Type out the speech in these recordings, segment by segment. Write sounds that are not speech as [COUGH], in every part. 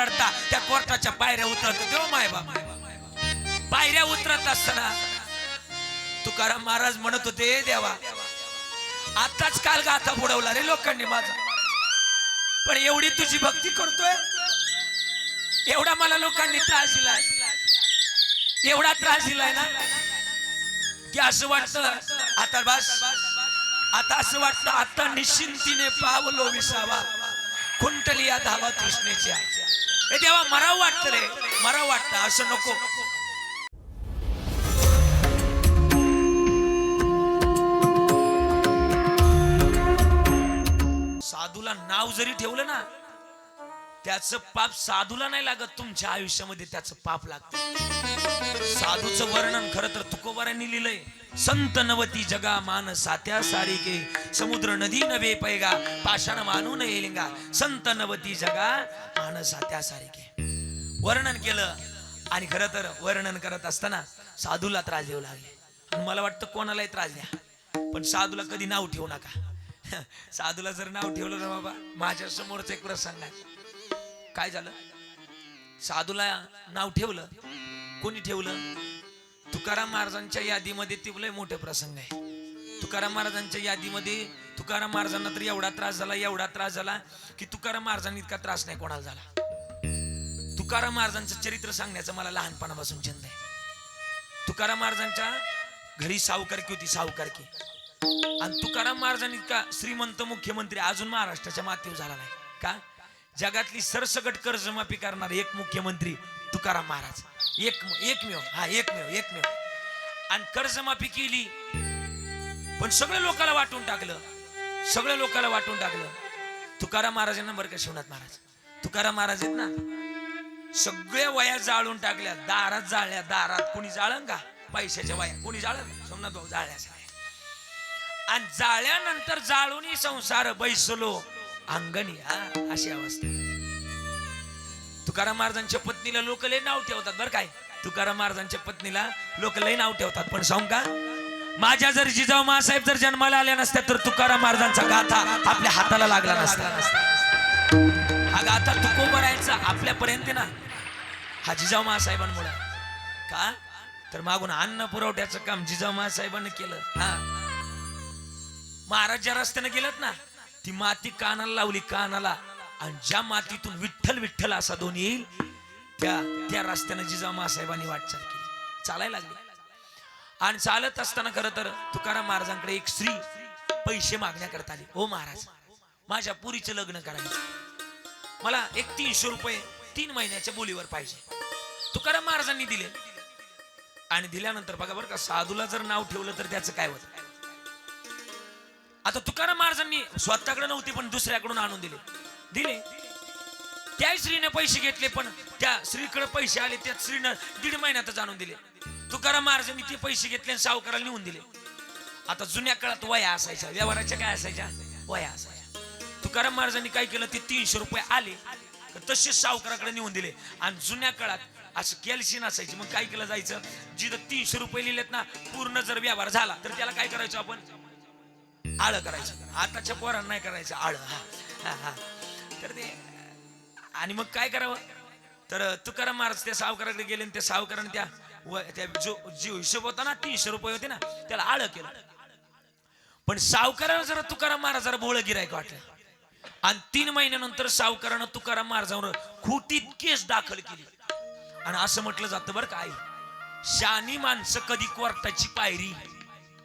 रडता त्या कोर्टाच्या पायऱ्या उतरत देव माय बाप. पायऱ्या उतरत असताना तुकाराम महाराज म्हणत होते देवा आताच काल गाथा बुडवला रे लोकांनी माझा. पण एवढी तुझी भक्ती करतोय? एवढा मला लोकांनी त्रास दिलाय. एवढा त्रास दिलाय ना की असं वाटत आता बस आता असं वाटतं आता निश्चिंतीने पावलो विसावा. कुंटली या धावा कृष्णेच्या हे देवा मराव वाटतं रे. मराव वाटतं. असं नको. साधूला नाव जरी ठेवलं ना त्याचं पाप साधूला नाही लागत. तुमच्या आयुष्यामध्ये त्याचं पाप लागत. साधूचं वर्णन खरं तर तुकोबारांनी लिहिलंय. संत नवती जगा मान सात्या सारिके समुद्र नदी नवे पैगा पाषाण मानून येलिंगा संत नवती जगा मान सात्या सारिके. वर्णन केलं आणि खरं तर वर्णन करत असताना साधूला त्रास देऊ लागले. आणि मला वाटतं कोणालाही त्रास द्या. पण साधूला कधी नाव ठेवू नका. [LAUGHS] साधूला जर नाव ठेवलं ना बाबा माझ्या समोरच एक प्रसंग आहे. काय झालं? साधूला नाव ठेवलं. कोणी ठेवलं? तुकाराम महाराजांच्या यादीमध्ये ते लय मोठे प्रसंग आहे. तुकाराम महाराजांच्या यादीमध्ये तुकाराम महाराजांना तर एवढा त्रास झाला एवढा त्रास झाला की तुकाराम महाराजांनी इतका त्रास नाही कोणाला झाला. तुकाराम महाराजांचं चरित्र सांगण्याचं मला लहानपणापासून छंद आहे. तुकाराम महाराजांच्या घरी सावकारकी होती सावकारकी. आणि तुकाराम महाराजांनी इतका श्रीमंत मुख्यमंत्री अजून महाराष्ट्राच्या मातीवर झाला नाही. का? जगातली सरसकट कर्जमाफी करणारे एक मुख्यमंत्री तुकाराम महाराज. एक एकमेव हा एकमेव एकमेव आणि कर्जमाफी केली. पण सगळ्या लोकांना वाटून टाकलं. सगळ्या लोकांना वाटून टाकलं. तुकाराम महाराजांना बरं का शिवनाथ महाराज? तुकाराम महाराज आहेत ना? सगळ्या वया जाळून टाकल्या. दारात जाळल्या. दारात कोणी जाळन का? पैशाच्या वया. कोणी जाळन? सोमनाथ भाऊ जाळल्या सगळ्या आणि जाळल्यानंतर जाळूनही संसार बैसलो. अंगणी हा अशी अवस्था. तुकाराम महाराजांच्या पत्नीला लोक लय नाव ठेवतात बरं काय. तुकाराम महाराजांच्या पत्नीला लोक लय नाव ठेवतात. पण सांग का? माझ्या जर जिजाऊ मासाहेब जर जन्माला आल्या नसत्या तर तुकाराम महाराजांचा गाथा आपल्या हाताला लागला नसता. हा गाथा तुकोबरायचा आपल्यापर्यंत ना. हा जिजाऊ महासाहेबांमुळे का? तर मागून अन्न पुरवठ्याचं काम जिजाऊ महासाहेबांनी केलं. हा. महाराज ज्या रस्त्याने गेलत ना ती माती कानाला लावली कानाला. आणि ज्या मातीतून विठ्ठल विठ्ठल असा दोन येईल त्या त्या रस्त्याने जिजामा महासाहेबांनी वाटचाल केली. चालायला लागली. आणि चालत असताना खरं तर तुकाराम महाराजांकडे एक स्त्री पैसे मागण्याकरता आली. हो महाराज माझ्या पुरीचं लग्न करायचं. मला एक तीनशे रुपये तीन महिन्याच्या बोलीवर पाहिजे. तुकाराम महाराजांनी दिले. आणि दिल्यानंतर बघा बरं का साधूला जर नाव ठेवलं तर त्याचं काय होतं? आता तुकाराम महाराजांनी स्वतःकडे नव्हते पण दुसऱ्याकडून आणून दिले. दिले. त्या श्रीने पैसे घेतले पण त्या श्रीकडे पैसे आले त्या श्रीनं दीड महिन्यातच आणून दिले. तुकाराम महाराजांनी ते पैसे घेतले आणि सावकाराला नेऊन दिले. आता जुन्या काळात वया असायच्या व्यवहाराच्या काय असायच्या? वया असायच्या. तुकाराम महाराजांनी काय केलं ते तीनशे रुपये आले तर तसेच सावकाराकडे नेऊन दिले. आणि जुन्या काळात असं कॅल्शियन असायची मग काय केलं जायचं? जिथं तीनशे रुपये लिहिलेत ना पूर्ण जर व्यवहार झाला तर त्याला काय करायचं आपण? आळ करायचं. आताच्या पोरांना नाही करायचं आळ हा हा हा. तर ते आणि मग काय करावं? तर तुकाराम महाराज त्या सावकाराकडे गेले आणि त्या सावकाराने त्या व- त्या जो जो हिशोब होता ना तीनशे रुपये होते ना त्याला आळ केलं. पण सावकारानं जरा तुकाराम महाराजाला भोळ गिरायक वाटलं. आणि तीन महिन्यानंतर सावकारानं तुकाराम महाराजांवर खोटीत केस दाखल केली. आणि असं म्हटलं जातं बरं काय शानी माणसं कधी कोर्टाची पायरी.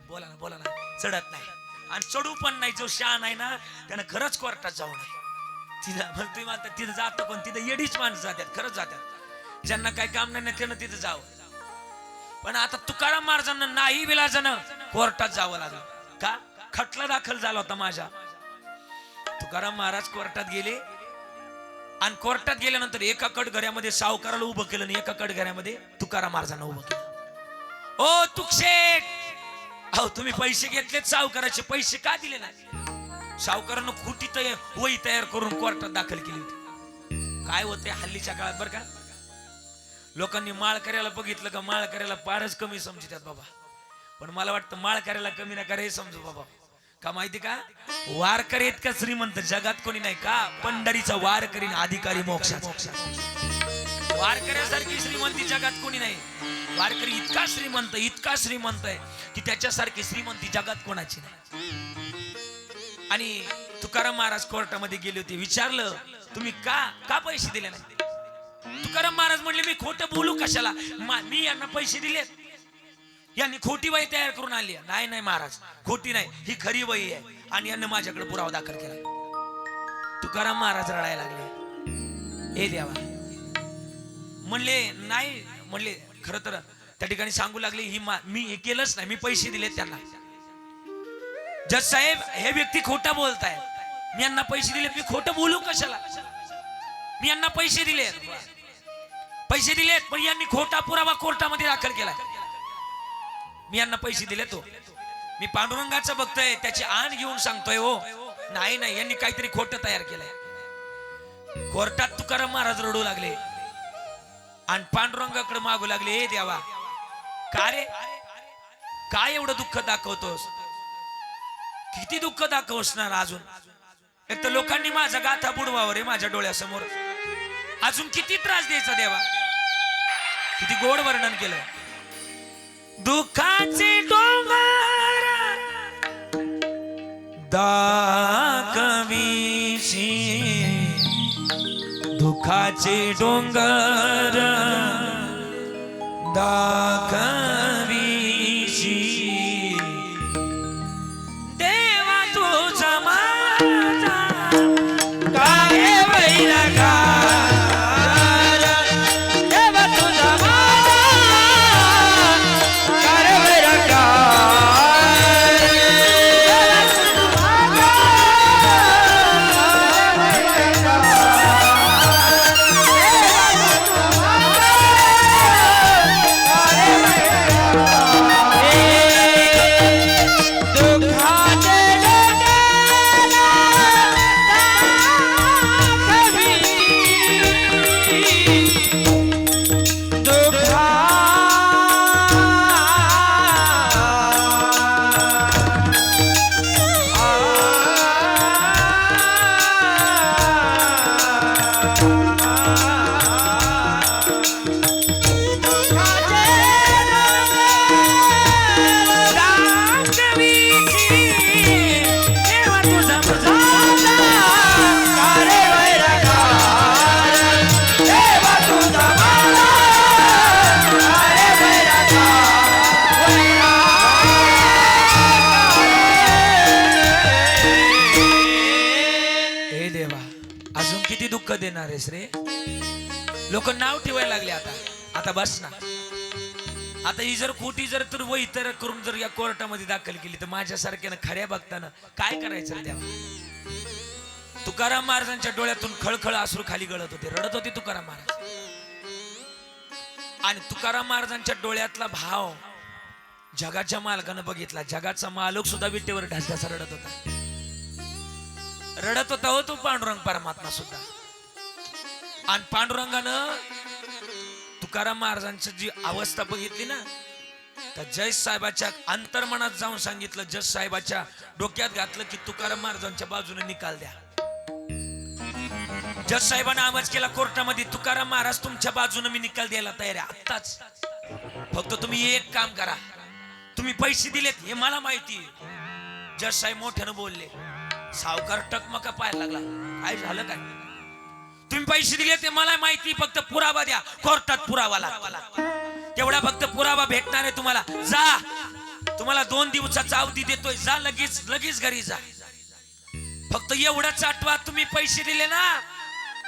बोला ना बोला ना चढत नाही. आणि चढू पण नाही जो शान आहे ना त्यानं खरंच कोर्टात जाऊ नये. तिथं तुम्ही म्हणता तिथं जातं पण तिथं येडीच माणसं जातात खरंच जातात. ज्यांना काही काम नाही ना त्यानं तिथं जावं. पण आता तुकाराम महाराजांना नाही विलाजानं कोर्टात जावं लागलं. का? खटला दाखल झाला होता माझ्या. तुकाराम महाराज कोर्टात गेले. आणि कोर्टात गेल्यानंतर एका कटघऱ्यामध्ये सावकाराला उभं केलं आणि एका कटघऱ्यामध्ये तुकाराम महाराजांना उभं केलं. ओ तुकशेठ अहो तुम्ही पैसे घेतलेत सावकाराचे पैसे का दिले नाही सावकारानं खोटी तयार वही तयार करून कोर्टात दाखल केली होती. काय होते हल्लीच्या काळात बरं का? लोकांनी माळ करायला बघितलं का? माळ करायला फारच कमी समजतात बाबा. पण मला वाटतं माळ करायला कमी नका हे समजू बाबा. का माहिती का? वारकरी इतका श्रीमंत जगात कोणी नाही का? पंढरीचा वारकरी आणि अधिकारी मोक्षा वारकऱ्यासारखी श्रीमंती जगात कोणी नाही. वारकरी इतका श्रीमंत इतका श्रीमंत आहे की त्याच्यासारखी श्रीमंती जगात कोणाची नाही? आणि तुकाराम महाराज कोर्टामध्ये गेले होते. विचारलं तुम्ही का का पैसे दिले नाही? तुकाराम महाराज म्हणले मी खोट बोलू कशाला? मी यांना पैसे दिलेत. यांनी खोटी वही तयार करून आली नाही नाही महाराज खोटी नाही. ही खरी वही आहे आणि यांनी माझ्याकडे पुरावा दाखल केला. तुकाराम महाराज रडायला लागले. हे देवा. म्हणले नाही. म्हणले खर तर त्या ठिकाणी सांगू लागले ही मा- मी हे केलंच नाही. मी पैसे दिलेत त्यांना. जज साहेब हे व्यक्ती खोटा बोलताय मी यांना पैसे दिले मी खोटं बोलू कशाला? मी यांना पैसे दिले पैसे दिलेत पण यांनी खोटा पुरावा कोर्टामध्ये दाखल केलाय. मी यांना पैसे दिले तो हो. मी पांडुरंगाचं बघतोय. त्याची आण घेऊन सांगतोय हो. नाही नाही यांनी काहीतरी खोटं तयार केलंय. कोर्टात तुकाराम महाराज रडू लागले. आणि पांडुरंगाकडे मागू लागले हे देवा का रे? काय एवढं दुःख दाखवतोस? किती दुःख दाखवसणार अजून? एक तर लोकांनी माझा गाथा बुडवावर आहे माझ्या डोळ्यासमोर. अजून किती त्रास द्यायचा देवा? किती गोड वर्णन केलं. दुःखाचे डोंगर दाखवीशी. दुःखाचे डोंगर दाखवी दुःख रे. लोक नाव ठेवायला लागले आता. आता बस ना. आता ही जर खोटी जर तर व इतर करून जर या कोर्टामध्ये दाखल केली तर माझ्यासारख्यानं खऱ्या बघताना काय करायचं रे तुकाराम महाराजांच्या डोळ्यातून खळखळ अश्रू खाली गळत होते. रडत होते तुकाराम महाराज. आणि तुकाराम महाराजांच्या डोळ्यातला भाव जगाच्या मालकानं बघितला. जगाचा मालक सुद्धा विटेवर ढासढासा रडत होता. रडत होता हो तो पांडुरंग परमात्मा सुद्धा. आणि पांडुरंगानं तुकाराम महाराजांची जी अवस्था बघितली ना तर जय साहेबाच्या अंतर्मनात जाऊन सांगितलं जस साहेबाच्या डोक्यात घातलं की तुकाराम महाराजांच्या बाजूने निकाल द्या. जस साहेबांना आवाज केला कोर्टामध्ये तुकाराम महाराज तुमच्या बाजूने मी निकाल द्यायला तयार आहे. आत्ताच. फक्त तुम्ही एक काम करा. तुम्ही पैसे दिलेत हे मला माहिती जस साहेब मोठ्यानं बोलले सावकार टकमका पाहायला लागला. काय झालं काय? तुम्ही पैसे दिले ते मला माहिती फक्त पुरावा द्या. कोर्टात पुरावा लागला तेवढा फक्त पुरावा भेटणार आहे तुम्हाला. जा. तुम्हाला दोन दिवसाचा अवधी देतोय. जा लगेच लगेच घरी जा. फक्त एवढंच आठवा तुम्ही पैसे दिले ना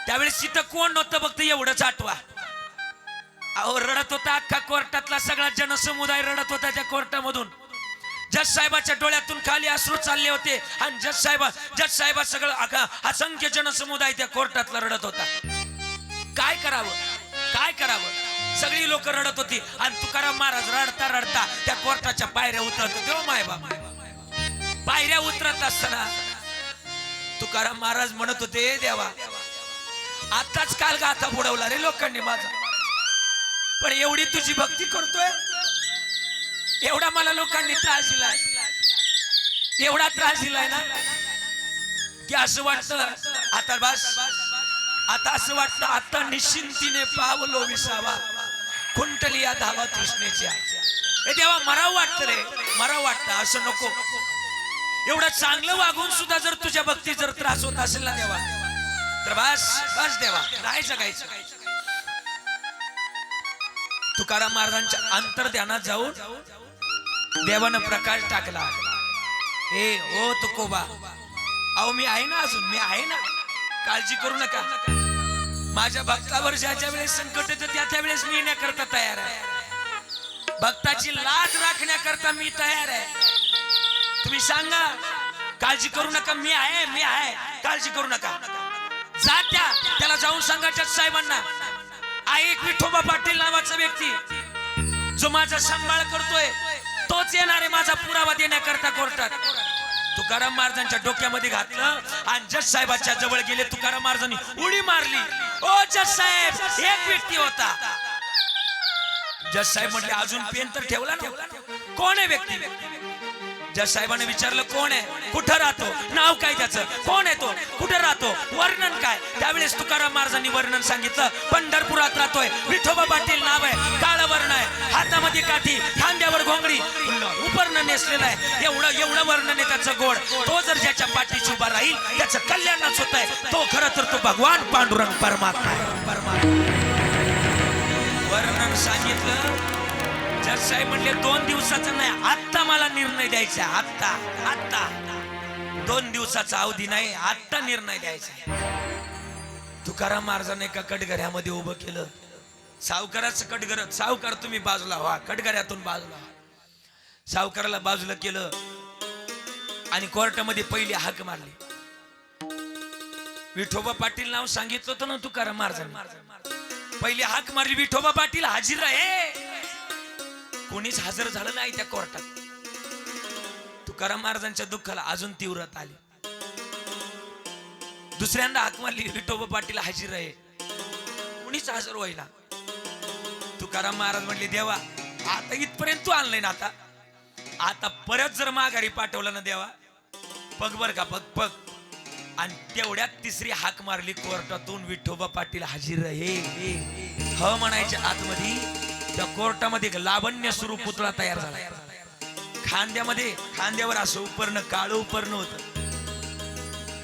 त्यावेळेस तिथं कोण नव्हतं फक्त एवढंच आठवा अहो रडत होता अख्खा कोर्टातला सगळा जनसमुदाय रडत होता त्या कोर्टामधून. जज साहेबाच्या डोळ्यातून खाली अश्रू चालले होते. आणि जज साहेबा जज साहेबा सगळं असंख्य जनसमुदाय त्या कोर्टातला रडत होता. काय करावं? काय करावं? सगळी लोक रडत होती. आणि तुकाराम महाराज रडता रडता त्या कोर्टाच्या पायऱ्या उतरत होते मायबा पायऱ्या उतरत असताना तुकाराम महाराज म्हणत होते देवा आताच काल गाथा बुडवला रे लोकांनी माझा. पण एवढी तुझी भक्ती करतोय? एवढा मला लोकांनी त्रास दिला एवढा त्रास दिलाय ना की असं वाटतं आता बस. आता असं वाटतं आता निश्चिंतीने पावलो विसावा. कुंटली या धावा तृष्णेच्या. हे देवा मराव वाटत रे. मराव वाटतं असं नको. एवढं चांगलं वागून सुद्धा जर तुझ्या भक्ती जर त्रास होत असेल ना देवा तर बस बस देवा. नाही जगायचं. तुकाराम महाराजांच्या अंतर्ध्यानात जाऊन देवानं प्रकाश टाकला. ए हो तुकोबा. अहो मी आहे ना अजून? मी आहे ना? काळजी करू नका. माझ्या भक्तावर ज्या ज्या वेळेस संकट येतं त्या त्या वेळेस मी येण्याकरता तयार आहे. भक्ताची लाज राखण्याकरता मी तयार आहे. तुम्ही सांगा काळजी करू नका. मी आहे मी आहे. काळजी करू नका. जा त्या त्याला जाऊन सांगायच्या साहेबांना. आ एक विठोबा पाटील नावाचा व्यक्ती जो माझा सांभाळ करतोय. तोच येणार आहे माझा पुरावा देण्याकरता कोर्टात. तुकाराम महाराजांच्या डोक्यामध्ये घातलं आणि जज साहेबाच्या जवळ गेले. तुकाराम महाराजांनी उडी मारली. ओ जज साहेब एक व्यक्ती होता. जज साहेब म्हटले अजून पेन तर ठेवला ना. कोण आहे व्यक्ती? जज साहेबाने विचारलं कोण आहे? कुठं राहतो? नाव काय त्याचं? कोण आहे तो? कुठं राहतो? वर्णन काय? त्यावेळेस तुकाराम महाराजांनी वर्णन सांगितलं पंढरपुरात राहतोय. विठोबा पाटील नाव आहे. काळ वर्ण आहे. हातामध्ये काठी खांद्यावर घोंगडी. उपर्ण नेसलेला आहे. एवढं एवढं वर्णन आहे त्याचं गोड. तो जर ज्याच्या पाठीशी उभा राहील त्याचं कल्याणच होत आहे तो खरं तर तो भगवान पांडुरंग परमात्मा आहे. परमात्मा वर्णन सांगितलं. जज साहेब म्हणले दोन दिवसाचं नाही आत्ता मला निर्णय द्यायचा आत्ता आत्ता. दोन दिवसाचा अवधी नाही आत्ता निर्णय द्यायचा तुकाराम महाराजांनी एका कटघऱ्यामध्ये उभं केलं. सावकाराचं कटगर सावकार तुम्ही बाजूला व्हा कटगऱ्यातून बाजूला व्हा. सावकाराला बाजूला केलं आणि कोर्टामध्ये पहिली हाक मारली. विठोबा पाटील नाव सांगितलं होतं ना तुकाराम महाराजांनी? पहिली हाक मारली विठोबा पाटील हाजीर आहे. कोणीच हजर झालं नाही त्या कोर्टात. तुकाराम महाराजांच्या दुःखाला अजून तीव्रता आली. दुसऱ्यांदा हाक मारली विठोबा पाटील हाजीर आहे. कोणीच हजर व्हायला. तुकाराम महाराज म्हणले देवा आता इथपर्यंत तू आणलंय ना आता? आता परत जर माघारी पाठवलं ना देवा? पग बर का पग पग आणि तेवढ्यात तिसरी हाक मारली कोर्टातून विठोबा पाटील हाजीर आहे. ह म्हणायच्या आतमध्ये त्या कोर्टामध्ये एक लावण्य स्वरूप पुतळा तयार झाला. खांद्यामध्ये खांद्यावर असं उपरणं काळं उपरणं होत.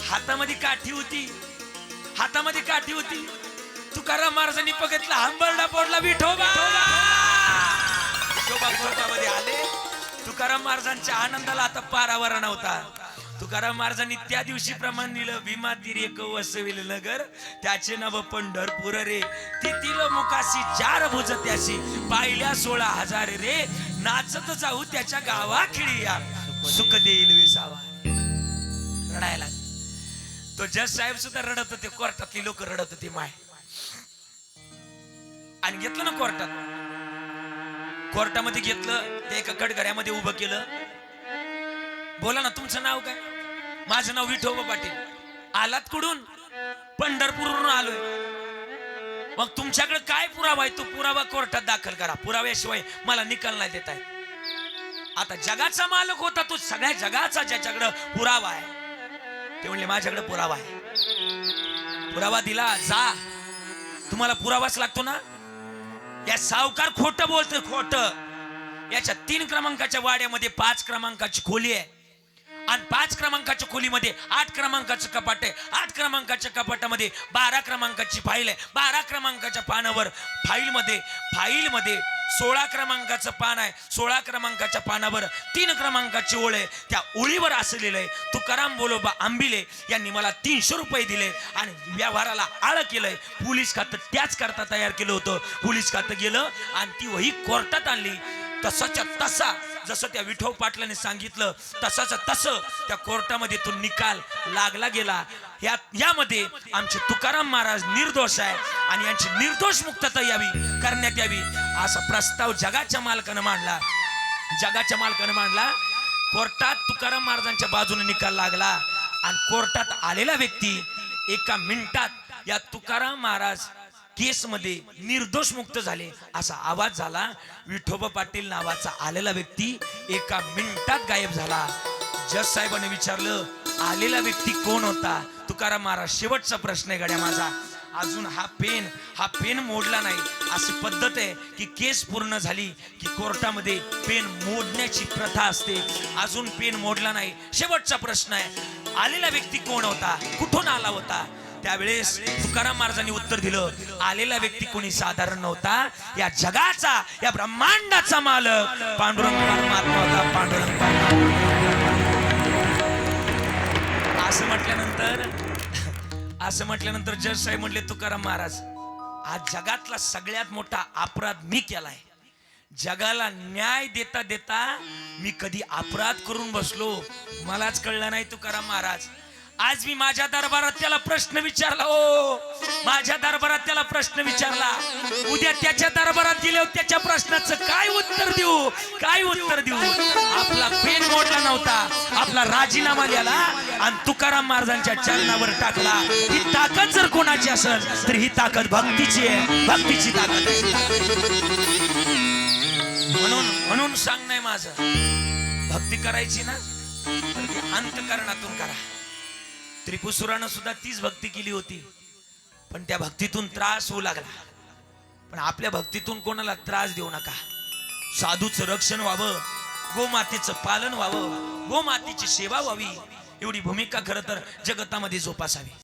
हातामध्ये काठी होती. हातामध्ये काठी होती. तुकाराम महाराजांनी बघितला हंबरडा पोडला विठोबा! विठोबा कोर्टामध्ये आले. तुकाराम महाराजांच्या आनंदाला आता पारावर नव्हता. तुकाराम महाराजांनी त्या दिवशी प्रमाण दिलं भीमा एक वसविल नगर त्याचे नाव पंढरपूर रे. तिथील मुकाशी चार भुज त्याशी पाहिल्या सोळा हजार रे. नाचत जाऊ त्याच्या गावा या सुख देईल विसावा. रडायला तो जज साहेब सुद्धा रडत होते कोर्टातली लोक रडत होती माय. आणि घेतलं ना कोर्टात. कोर्टामध्ये घेतलं ते एका कडगऱ्यामध्ये उभं केलं. बोला ना तुमचं नाव काय? माझं नाव विठोबा पाटील. आलात कुठून? पंढरपूरवरून आलोय. मग तुमच्याकडे काय पुरावा आहे? तो पुरावा कोर्टात दाखल करा. पुराव्याशिवाय मला निकाल नाही देत आहे आता जगाचा मालक होता तो सगळ्या जगाचा ज्याच्याकडे पुरावा आहे ते म्हणले माझ्याकडे पुरावा आहे. पुरावा दिला जा. तुम्हाला पुरावाच लागतो ना? या सावकार खोट बोलतोय खोट. याच्या तीन क्रमांकाच्या वाड्यामध्ये पाच क्रमांकाची खोली आहे. आणि पाच क्रमांकाच्या खोलीमध्ये आठ क्रमांकाचं कपाट आहे. आठ क्रमांकाच्या कपाटामध्ये बारा क्रमांकाची फाईल आहे. बारा क्रमांकाच्या पानावर फाईलमध्ये फाईलमध्ये सोळा क्रमांकाचं पान आहे. सोळा क्रमांकाच्या पानावर तीन क्रमांकाची ओळ आहे. त्या ओळीवर असलेलं आहे तुकाराम बोलोबा आंबिले यांनी मला तीनशे रुपये दिले आणि व्यवहाराला आळ केलंय. पोलीस खातं त्याच करता तयार केलं होतं. पोलीस खातं गेलं आणि ती वही कोर्टात आणली. तसाच्या तसा जसं त्या विठो पाटलाने सांगितलं तसाच तसं त्या कोर्टामध्ये तो निकाल लागला गेला. या यामध्ये आमचे तुकाराम महाराज निर्दोष आहे आणि यांची निर्दोष मुक्तता यावी करण्यात यावी असा प्रस्ताव जगाच्या मालकानं मांडला. जगाच्या मालकानं मांडला. कोर्टात तुकाराम महाराजांच्या बाजूने निकाल लागला आणि कोर्टात आलेला व्यक्ती एका मिनिटात या तुकाराम महाराज केसमध्ये निर्दोष मुक्त झाले असा आवाज झाला. विठोबा पाटील नावाचा आलेला व्यक्ती एका मिनिटात गायब झाला. जज साहेबाने विचारलं आलेला व्यक्ती कोण होता? तुकाराम महाराज शेवटचा प्रश्न आहे गड्या माझा. अजून हा पेन हा पेन मोडला नाही. अशी पद्धत आहे की केस पूर्ण झाली की कोर्टामध्ये पेन मोडण्याची प्रथा असते. अजून पेन मोडला नाही. शेवटचा प्रश्न आहे आलेला व्यक्ती कोण होता? कुठून आला होता? त्यावेळेस तुकाराम महाराजांनी उत्तर दिलं आलेला व्यक्ती कोणी साधारण नव्हता. या जगाचा या ब्रह्मांडाचा मालक पांडुरंग परमात्मा होता पांडुरंग असं म्हटल्यानंतर असं म्हटल्यानंतर जज साहेब म्हटले तुकाराम महाराज आज जगातला सगळ्यात मोठा अपराध मी केलाय. जगाला न्याय देता देता मी कधी अपराध करून बसलो मलाच कळलं नाही तुकाराम महाराज. आज मी माझ्या दरबारात त्याला प्रश्न विचारला ओ माझ्या दरबारात त्याला प्रश्न विचारला. उद्या त्याच्या दरबारात गेल्यावर त्याच्या प्रश्नाचं काय उत्तर देऊ? काय उत्तर देऊ? आपला पेन मोडला नव्हता. आपला राजीनामा द्याला आणि तुकाराम महाराजांच्या चरणावर टाकला. ही ताकद जर कोणाची असेल तर ही ताकद भक्तीची आहे. भक्तीची ताकद. म्हणून म्हणून सांग नाही माझ. भक्ती करायची ना अंतकरणातून करा. त्रिपुसुरानं सुद्धा तीच भक्ती केली होती. पण त्या भक्तीतून त्रास होऊ लागला. पण आपल्या भक्तीतून कोणाला त्रास देऊ नका. साधूचं रक्षण व्हावं गोमातेचं पालन व्हावं गोमातेची सेवा व्हावी एवढी भूमिका खरं तर जगतामध्ये जोपासावी.